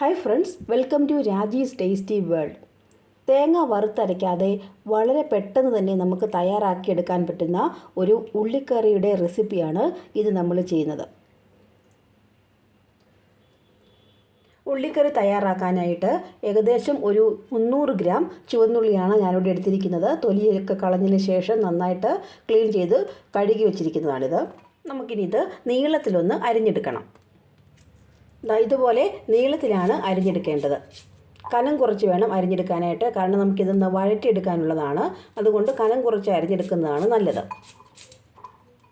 Hi friends welcome to Raji's tasty world തേങ്ങ വറുത്തരയ്ക്കാതെ വളരെ പെട്ടെന്ന് തന്നെ നമുക്ക് തയ്യാറാക്കിയെടുക്കാൻ പറ്റുന്ന ഒരു ഉള്ളിക്കറിയുടെ റെസിപ്പിയാണ് ഇത് നമ്മൾ ചെയ്യുന്നത്. ഉള്ളിക്കറി തയ്യാറാക്കാനായിട്ട് ഏകദേശം ഒരു മുന്നൂറ് ഗ്രാം ചുവന്നുള്ളിയാണ് ഞാനിവിടെ എടുത്തിരിക്കുന്നത്. തൊലിയൊക്കെ കളഞ്ഞതിന് ശേഷം നന്നായിട്ട് ക്ലീൻ ചെയ്ത് കഴുകി വെച്ചിരിക്കുന്നതാണിത്. നമുക്കിനി ഇത് നീളത്തിലൊന്ന് അരിഞ്ഞെടുക്കണം. ഇതുപോലെ നീളത്തിലാണ് അരിഞ്ഞെടുക്കേണ്ടത്. കനം കുറച്ച് വേണം അരിഞ്ഞെടുക്കാനായിട്ട്. കാരണം നമുക്കിതൊന്ന് വഴറ്റിയെടുക്കാനുള്ളതാണ്. അതുകൊണ്ട് കനം കുറച്ച് അരിഞ്ഞെടുക്കുന്നതാണ് നല്ലത്.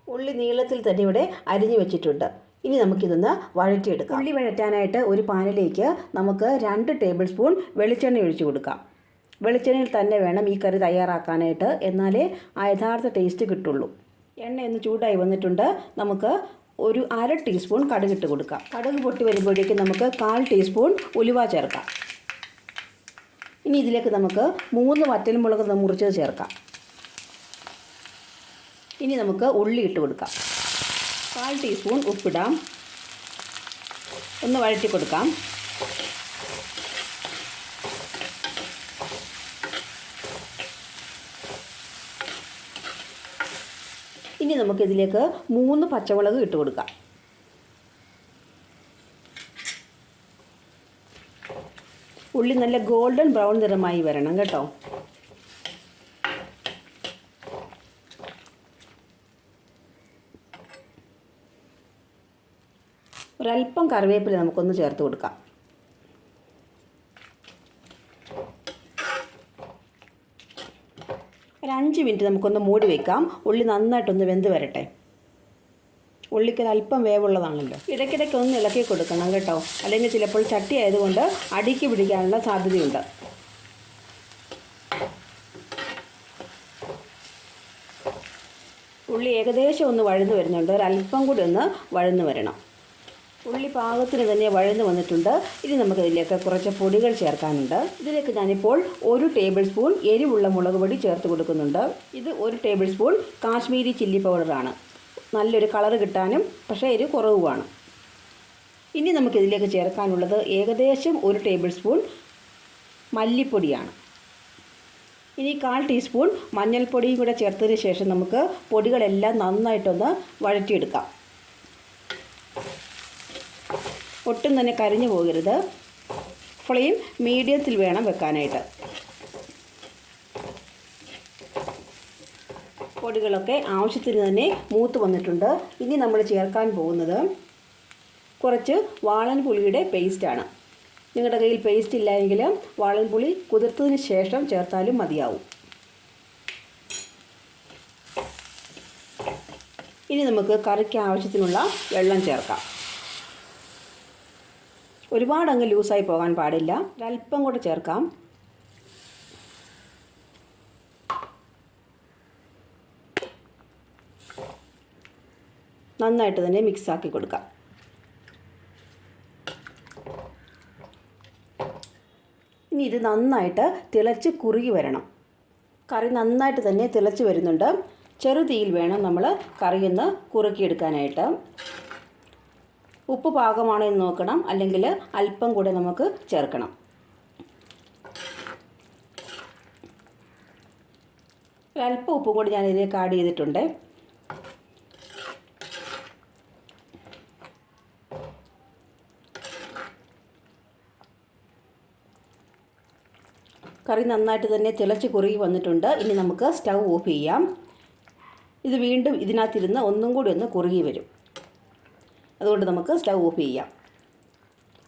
ഉള്ളി നീളത്തിൽ തന്നെ ഇവിടെ അരിഞ്ഞു വെച്ചിട്ടുണ്ട്. ഇനി നമുക്കിതൊന്ന് വഴറ്റിയെടുക്കാം. ഉള്ളി വഴറ്റാനായിട്ട് ഒരു പാനിലേക്ക് നമുക്ക് രണ്ട് ടേബിൾ സ്പൂൺ വെളിച്ചെണ്ണ ഒഴിച്ചു കൊടുക്കാം. വെളിച്ചെണ്ണയിൽ തന്നെ വേണം ഈ കറി തയ്യാറാക്കാനായിട്ട്. എന്നാലേ ആ യഥാർത്ഥ ടേസ്റ്റ് കിട്ടുള്ളൂ. എണ്ണ ഒന്ന് ചൂടായി വന്നിട്ടുണ്ട്. നമുക്ക് ഒരു അര ടീസ്പൂൺ കടുക് ഇട്ട് കൊടുക്കാം കടുക് പൊട്ടി വരുമ്പോഴേക്ക് നമുക്ക് കാൽ ടീസ്പൂൺ ഉലുവ ചേർക്കാം. ഇനി ഇതിലേക്ക് നമുക്ക് മൂന്ന് വറ്റൽമുളക് മുറിച്ചത് ചേർക്കാം. ഇനി നമുക്ക് ഉള്ളി ഇട്ട് കൊടുക്കാം. കാൽ ടീസ്പൂൺ ഉപ്പിടാം. ഒന്ന് വഴറ്റി കൊടുക്കാം. ഇനി നമുക്കിതിലേക്ക് മൂന്ന് പച്ചമുളക് ഇട്ട് കൊടുക്കാം. ഉള്ളി നല്ല ഗോൾഡൻ ബ്രൗൺ നിറമായി വരണം കേട്ടോ. ഒരല്പം കറിവേപ്പില നമുക്കൊന്ന് ചേർത്ത് കൊടുക്കാം ഒരു മിനിറ്റ് നമുക്കൊന്ന് മൂടി വെക്കാം. ഉള്ളി നന്നായിട്ടൊന്ന് വെന്ത് വരട്ടെ. ഉള്ളിക്ക് അല്പം വേവുള്ളതാണല്ലോ. ഇടയ്ക്കിടയ്ക്ക് ഒന്ന് ഇളക്കി കൊടുക്കണം കേട്ടോ. അല്ലെങ്കിൽ ചിലപ്പോൾ ചട്ടി ആയതുകൊണ്ട് അടിക്ക് പിടിക്കാനുള്ള സാധ്യതയുണ്ട്. ഉള്ളി ഏകദേശം ഒന്ന് വഴന്നു വരുന്നുണ്ട്. ഒരല്പം കൂടി ഒന്ന് വഴന്നു വരണം. ഉള്ളി പാകത്തിന് തന്നെ വഴന്ന് വന്നിട്ടുണ്ട്. ഇനി നമുക്കതിലേക്ക് കുറച്ച് പൊടികൾ ചേർക്കാനുണ്ട്. ഇതിലേക്ക് ഞാനിപ്പോൾ ഒരു ടേബിൾ സ്പൂൺ എരിവുള്ള മുളക് പൊടി ചേർത്ത് കൊടുക്കുന്നുണ്ട്. ഇത് ഒരു ടേബിൾ സ്പൂൺ കാശ്മീരി ചില്ലി പൗഡറാണ്. നല്ലൊരു കളർ കിട്ടാനും പക്ഷേ എരിവ് കുറവുമാണ്. ഇനി നമുക്കിതിലേക്ക് ചേർക്കാനുള്ളത് ഏകദേശം ഒരു ടേബിൾ സ്പൂൺ മല്ലിപ്പൊടിയാണ്. ഇനി കാൽ ടീസ്പൂൺ മഞ്ഞൾപ്പൊടിയും കൂടെ ചേർത്തതിന് ശേഷം നമുക്ക് പൊടികളെല്ലാം നന്നായിട്ടൊന്ന് വഴറ്റിയെടുക്കാം. ഒട്ടും തന്നെ കരിഞ്ഞു പോകരുത്. ഫ്ലെയിം മീഡിയത്തിൽ വേണം വെക്കാനായിട്ട്. പൊടികളൊക്കെ ആവശ്യത്തിന് തന്നെ മൂത്ത് വന്നിട്ടുണ്ട്. ഇനി നമ്മൾ ചേർക്കാൻ പോകുന്നത് കുറച്ച് വാളൻപുളിയുടെ പേസ്റ്റാണ് നിങ്ങളുടെ കയ്യിൽ പേസ്റ്റ് ഇല്ലായെങ്കിൽ വാളൻപുളി കുതിർത്തതിന് ശേഷം ചേർത്താലും മതിയാവും. ഇനി നമുക്ക് കറിക്ക് ആവശ്യത്തിനുള്ള വെള്ളം ചേർക്കാം. ഒരുപാട് അങ്ങ് ലൂസായി പോകാൻ പാടില്ല. ഒരല്പം കൂടെ ചേർക്കാം. നന്നായിട്ട് തന്നെ മിക്സാക്കി കൊടുക്കാം. ഇനി ഇത് നന്നായിട്ട് തിളച്ച് കുറുകി വരണം. കറി നന്നായിട്ട് തന്നെ തിളച്ച് വരുന്നുണ്ട്. ചെറുതീയിൽ വേണം നമ്മൾ കറിയൊന്ന് കുറുക്കിയെടുക്കാനായിട്ട്. ഉപ്പ് പാകമാണോ എന്ന് നോക്കണം. അല്ലെങ്കിൽ അല്പം കൂടെ നമുക്ക് ചേർക്കണം. അല്പം ഉപ്പും കൂടി ഞാൻ ഇതിലേക്ക് ആഡ് ചെയ്തിട്ടുണ്ട്. കറി നന്നായിട്ട് തന്നെ തിളച്ച് കുറുകി വന്നിട്ടുണ്ട്. ഇനി നമുക്ക് സ്റ്റൗ ഓഫ് ചെയ്യാം. ഇത് വീണ്ടും ഇതിനകത്തിരുന്ന് ഒന്നും കൂടി ഒന്ന് കുറുകി വരും. അതുകൊണ്ട് നമുക്ക് സ്റ്റൗ ഓഫ് ചെയ്യാം.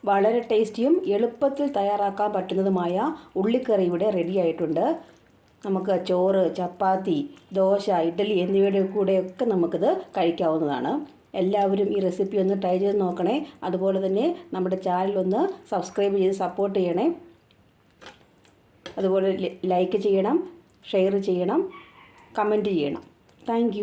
വളരെ ടേസ്റ്റിയും എളുപ്പത്തിൽ തയ്യാറാക്കാൻ പറ്റുന്നതുമായ ഉള്ളിക്കറി ഇവിടെ റെഡി ആയിട്ടുണ്ട്. നമുക്ക് ചോറ് ചപ്പാത്തി ദോശ ഇഡ്ഡലി എന്നിവയുടെ കൂടെയൊക്കെ നമുക്കിത് കഴിക്കാവുന്നതാണ്. എല്ലാവരും ഈ റെസിപ്പി ഒന്ന് ട്രൈ ചെയ്ത് നോക്കണേ. അതുപോലെ തന്നെ നമ്മുടെ ചാനൽ ഒന്ന് സബ്സ്ക്രൈബ് ചെയ്ത് സപ്പോർട്ട് ചെയ്യണേ. അതുപോലെ ലൈക്ക് ചെയ്യണം ഷെയർ ചെയ്യണം കമന്റ് ചെയ്യണം. താങ്ക്